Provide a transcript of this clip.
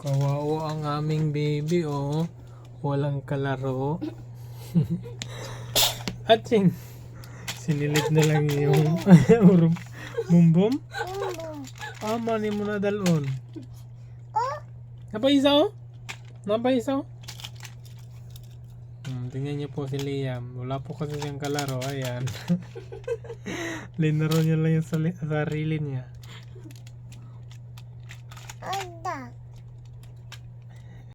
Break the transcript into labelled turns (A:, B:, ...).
A: Kawawa ang aming baby, oh. Walang kalaro. Atsing! Sinilip na lang yung urum. Bumbum? Ah, mani mo na dalon. Napaisa, oh? Napaisa, oh? Hmm, tingnan niyo po si Liam. Wala po kasi siyang kalaro. Ayan. Linaro niya lang yung sarili niya.
B: Ay,